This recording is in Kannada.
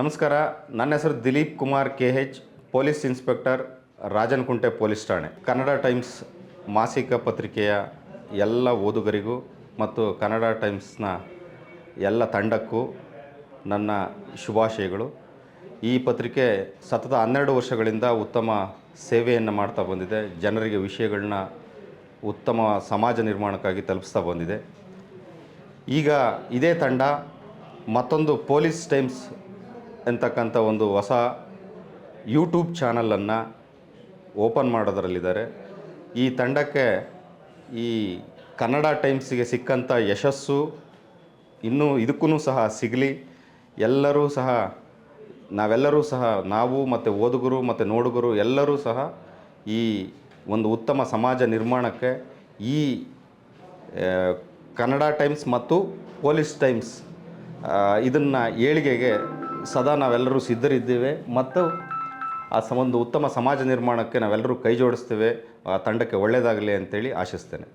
ನಮಸ್ಕಾರ, ನನ್ನ ಹೆಸರು Dileep Kumar K H police inspector Rajanakunte police ಠಾಣೆ. ಕನ್ನಡ ಟೈಮ್ಸ್ ಮಾಸಿಕ ಪತ್ರಿಕೆಯ ಎಲ್ಲ ಓದುಗರಿಗೂ ಮತ್ತು ಕನ್ನಡ ಟೈಮ್ಸ್ನ ಎಲ್ಲ ತಂಡಕ್ಕೂ ನನ್ನ ಶುಭಾಶಯಗಳು. ಈ ಪತ್ರಿಕೆ ಸತತ ಹನ್ನೆರಡು ವರ್ಷಗಳಿಂದ ಉತ್ತಮ ಸೇವೆಯನ್ನು ಮಾಡ್ತಾ ಬಂದಿದೆ. ಜನರಿಗೆ ವಿಷಯಗಳನ್ನ ಉತ್ತಮ ಸಮಾಜ ನಿರ್ಮಾಣಕ್ಕಾಗಿ ತಲುಪಿಸ್ತಾ ಬಂದಿದೆ. ಈಗ ಇದೇ ತಂಡ ಮತ್ತೊಂದು ಪೊಲೀಸ್ ಟೈಮ್ಸ್ ಅಂತಕ್ಕಂಥ ಒಂದು ಹೊಸ ಯೂಟ್ಯೂಬ್ ಚಾನಲನ್ನು ಓಪನ್ ಮಾಡೋದರಲ್ಲಿದ್ದಾರೆ. ಈ ತಂಡಕ್ಕೆ ಈ ಕನ್ನಡ ಟೈಮ್ಸ್ಗೆ ಸಿಕ್ಕಂಥ ಯಶಸ್ಸು ಇನ್ನೂ ಇದಕ್ಕೂ ಸಹ ಸಿಗಲಿ. ಎಲ್ಲರೂ ಸಹ, ನಾವೆಲ್ಲರೂ ಸಹ, ನಾವು ಮತ್ತು ಓದುಗರು ಮತ್ತು ನೋಡುಗರು ಎಲ್ಲರೂ ಸಹ ಈ ಒಂದು ಉತ್ತಮ ಸಮಾಜ ನಿರ್ಮಾಣಕ್ಕೆ ಈ ಕನ್ನಡ ಟೈಮ್ಸ್ ಮತ್ತು ಪೊಲೀಸ್ ಟೈಮ್ಸ್ ಇದನ್ನು ಏಳಿಗೆಗೆ ಸದಾ ನಾವೆಲ್ಲರೂ ಸಿದ್ಧರಿದ್ದೇವೆ ಮತ್ತು ಆ ಸ ಒಂದು ಉತ್ತಮ ಸಮಾಜ ನಿರ್ಮಾಣಕ್ಕೆ ನಾವೆಲ್ಲರೂ ಕೈ ಜೋಡಿಸ್ತೇವೆ, ಆ ತಂಡಕ್ಕೆ ಒಳ್ಳೆಯದಾಗಲಿ ಅಂತೇಳಿ ಆಶಿಸ್ತೇನೆ.